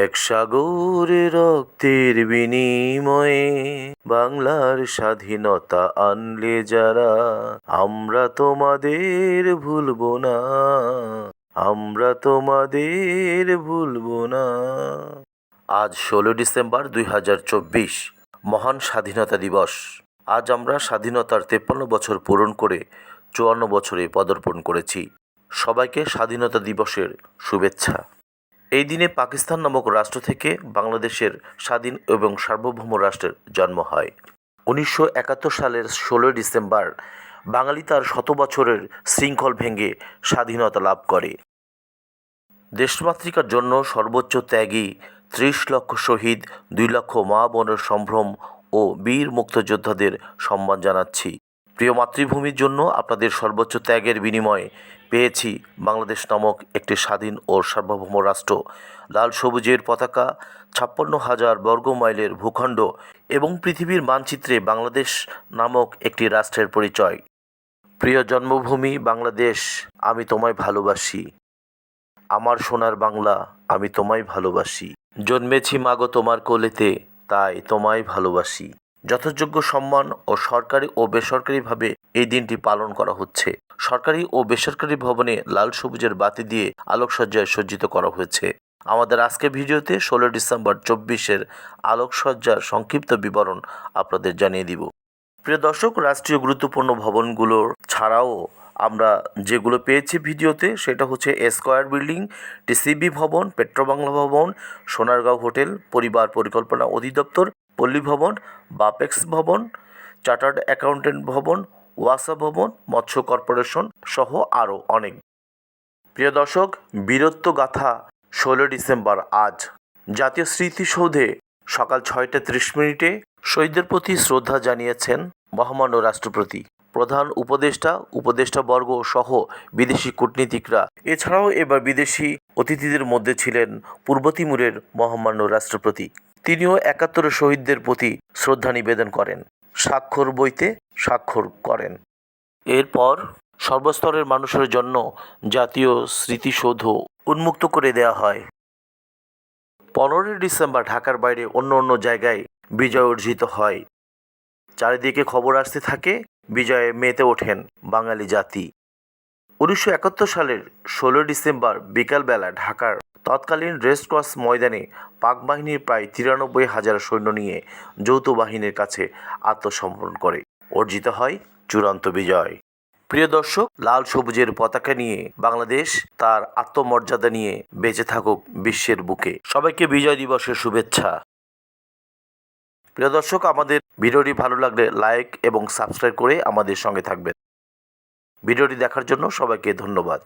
এক সাগরে রক্তের বিনিময়ে বাংলার স্বাধীনতা আনলে যারা, আমরা তোমাদের ভুলবো না, আমরা তোমাদের ভুলবো না। আজ ষোলো ডিসেম্বর দুই হাজার চব্বিশ, মহান স্বাধীনতা দিবস। আজ আমরা স্বাধীনতার তেপ্পান্ন বছর পূরণ করে চুয়ান্ন বছরে পদার্পণ করেছি। সবাইকে স্বাধীনতা দিবসের শুভেচ্ছা। এই দিনে পাকিস্তান নামক রাষ্ট্র থেকে বাংলাদেশের স্বাধীন এবং সার্বভৌম রাষ্ট্রের জন্ম হয়। উনিশশো একাত্তর সালের ষোলোই ডিসেম্বর বাঙালি তার শত বছরের শৃঙ্খল ভেঙে স্বাধীনতা লাভ করে। দেশমাতৃকার জন্য সর্বোচ্চ ত্যাগী ত্রিশ লক্ষ শহীদ, দুই লক্ষ মা বোনের সম্ভ্রম ও বীর মুক্তযোদ্ধাদের সম্মান জানাচ্ছি। প্রিয় মাতৃভূমির জন্য আপনাদের সর্বোচ্চ ত্যাগের বিনিময়ে পেয়েছি বাংলাদেশ নামক একটি স্বাধীন ও সার্বভৌম রাষ্ট্র। লাল সবুজের পতাকা, ছাপ্পান্ন হাজার বর্গ মাইলের ভূখণ্ড এবং পৃথিবীর মানচিত্রে বাংলাদেশ নামক একটি রাষ্ট্রের পরিচয়। প্রিয় জন্মভূমি বাংলাদেশ, আমি তোমায় ভালোবাসি। আমার সোনার বাংলা, আমি তোমায় ভালোবাসি। জন্মেছি মাগো তোমার কোলেতে, তাই তোমায় ভালোবাসি। যথাযোগ্য সম্মান ও সরকারি ও বেসরকারিভাবে এই দিনটি পালন করা হচ্ছে। সরকারি ও বেসরকারি ভবনে লাল সবুজের বাতি দিয়ে আলোকসজ্জায় সজ্জিত করা হয়েছে। আমাদের আজকের ভিডিওতে ষোলো ডিসেম্বর চব্বিশের আলোকসজ্জার সংক্ষিপ্ত বিবরণ আপনাদের জানিয়ে দিব। প্রিয় দর্শক, রাষ্ট্রীয় গুরুত্বপূর্ণ ভবনগুলোর ছাড়াও আমরা যেগুলো পেয়েছি ভিডিওতে, সেটা হচ্ছে স্কয়ার বিল্ডিং, টিসিবি ভবন, পেট্রোবাংলা ভবন, সোনারগাঁও হোটেল, পরিবার পরিকল্পনা অধিদপ্তর পল্লী ভবন, বাপেক্স ভবন, চার্টার্ড অ্যাকাউন্টেন্ট ভবন, ওয়াসা ভবন, মৎস্য কর্পোরেশন সহ আরও অনেক। প্রিয় দর্শক, বীরত্ব গাথা, ষোলো ডিসেম্বর আজ। জাতীয় স্মৃতিসৌধে সকাল ছয়টা ত্রিশ মিনিটে শহীদদের প্রতি শ্রদ্ধা জানিয়েছেন মহামান্য রাষ্ট্রপতি। প্রধান উপদেষ্টা উপদেষ্টাবর্গ সহ বিদেশি কূটনীতিকরা। এছাড়াও এবার বিদেশি অতিথিদের মধ্যে ছিলেন পূর্ব তিমুরের মহামান্য রাষ্ট্রপতি। তিনিও একাত্তরের শহীদদের প্রতি শ্রদ্ধা নিবেদন করেন, স্বাক্ষর বইতে স্বাক্ষর করেন। এরপর সর্বস্তরের মানুষের জন্য জাতীয় স্মৃতিসৌধ উন্মুক্ত করে দেওয়া হয়। পনেরোই ডিসেম্বর ঢাকার বাইরে অন্য অন্য জায়গায় বিজয় অর্জিত হয়। চারিদিকে খবর আসতে থাকে, বিজয়ে মেতে ওঠেন বাঙালি জাতি। উনিশশো একাত্তর সালের ষোলো ডিসেম্বর বিকালবেলা ঢাকার তৎকালীন রেসকর্স ময়দানে পাক বাহিনীর প্রায় তিরানব্বই হাজার সৈন্য নিয়ে যৌথ বাহিনীর কাছে আত্মসমর্পণ করে। অর্জিত হয় চূড়ান্ত বিজয়। প্রিয় দর্শক, লাল সবুজের পতাকা নিয়ে বাংলাদেশ তার আত্মমর্যাদা নিয়ে বেঁচে থাকুক বিশ্বের বুকে। সবাইকে বিজয় দিবসের শুভেচ্ছা। প্রিয় দর্শক, আমাদের ভিডিওটি ভালো লাগলে লাইক এবং সাবস্ক্রাইব করে আমাদের সঙ্গে থাকবেন। ভিডিওটি দেখার জন্য সবাইকে ধন্যবাদ।